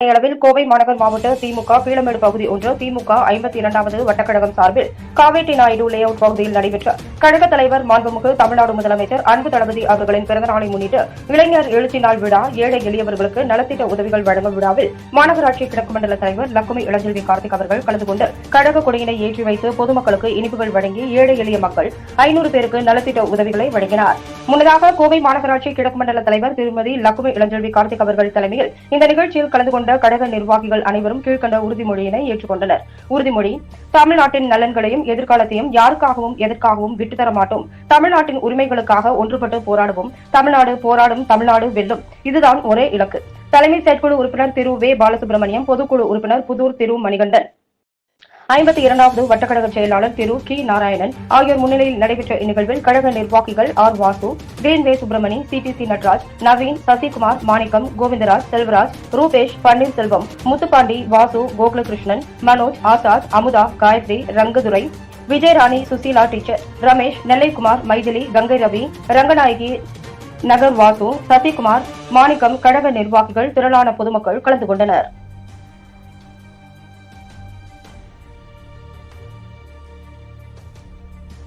அளவில் கோவை மாநகர் மாவட்ட திமுக பீளமேடு பகுதி ஒன்று திமுக ஐம்பத்தி இரண்டாவது வட்டக்கழகம் சார்பில் காவேட்டி நாயுடு லே அவுட் பகுதியில் நடைபெற்ற கழக தலைவர் மாண்புமிகு தமிழ்நாடு முதலமைச்சர் அன்பு தளபதி அவர்களின் பிறந்தநாளை முன்னிட்டு இளைஞர் எழுச்சி நாள் விழா ஏழை எளியவர்களுக்கு நலத்திட்ட உதவிகள் வழங்கும் விழாவில் மாநகராட்சி கிழக்கு மண்டல தலைவர் லக்குமி இளஞ்செல்வி கார்த்திக் அவர்கள் கலந்து கொண்டு கழக கொடியினை ஏற்றி வைத்து பொதுமக்களுக்கு இனிப்புகள் வழங்கி ஏழை எளிய மக்கள் ஐநூறு பேருக்கு நலத்திட்ட உதவிகளை வழங்கினார். முன்னதாக கோவை மாநகராட்சி கிழக்கு மண்டல தலைவர் திருமதி லக்குமி இளஞ்செல்வி கார்த்திக் அவர்கள் தலைமையில் இந்த நிகழ்ச்சியில் கலந்து கொண்டு கழக நிர்வாகிகள் அனைவரும் கீழ்க்கண்ட உறுதிமொழியினை ஏற்றுக்கொண்டனர். உறுதிமொழி தமிழ்நாட்டின் நலன்களையும் எதிர்காலத்தையும் யாருக்காகவும் எதற்காகவும் விட்டுத்தர மாட்டோம் தமிழ்நாட்டின் உரிமைகளுக்காக ஒன்றுபட்டு போராடுவோம். தமிழ்நாடு போராடும் தமிழ்நாடு வெல்லும். இதுதான் ஒரே இலக்கு. தலைமை செயற்குழு உறுப்பினர் திரு வே. பாலசுப்ரமணியம் பொதுக்குழு உறுப்பினர் புதூர் திரு மணிகண்டன். ஐம்பத்தி இரண்டாவது வட்டக்கழக செயலாளர் திரு கி. நாராயணன் ஆகியோர் முன்னிலையில் நடைபெற்ற இந்நிகழ்வில் கழக நிர்வாகிகள் ஆர். வாசு கிரீன் வே. சுப்பிரமணி சிபிசி நட்ராஜ் நவீன் சசிகுமார் மாணிக்கம் கோவிந்தராஜ் செல்வராஜ் ரூபேஷ் பன்னீர்செல்வம் முத்துப்பாண்டி வாசு கோகுலகிருஷ்ணன் மனோஜ் ஆசாத் அமுதா காயத்ரி ரங்கதுரை விஜயராணி சுசீலா டீச்சர் ரமேஷ் நெல்லைக்குமார் மைதிலி கங்கை ரவி ரங்கநாயகி நகர் வாசு சசிகுமார் மாணிக்கம் கழக நிர்வாகிகள் திரளான பொதுமக்கள் கலந்து கொண்டனர்.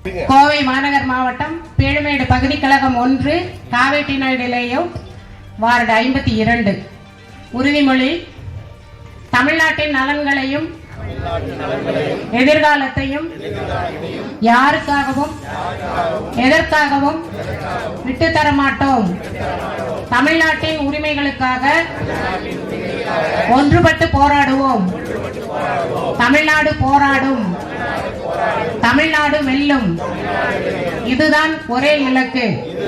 கோவை மாநகர் மாவட்டம் பேழுமேடு பகுதி கழகம் ஒன்று காவேட்டி நாயுடு லேஅவுட் வார்டு ஐம்பத்தி இரண்டு. உறுதிமொழி தமிழ்நாட்டின் நலன்களையும் எதிர்காலத்தையும் யாருக்காகவும் எதற்காகவும் விட்டுத்தர மாட்டோம். தமிழ்நாட்டின் உரிமைகளுக்காக ஒன்றுபட்டு போராடுவோம். தமிழ்நாடு போராடும். தமிழ்நாடு வெல்லும். இதுதான் ஒரே இலக்கு.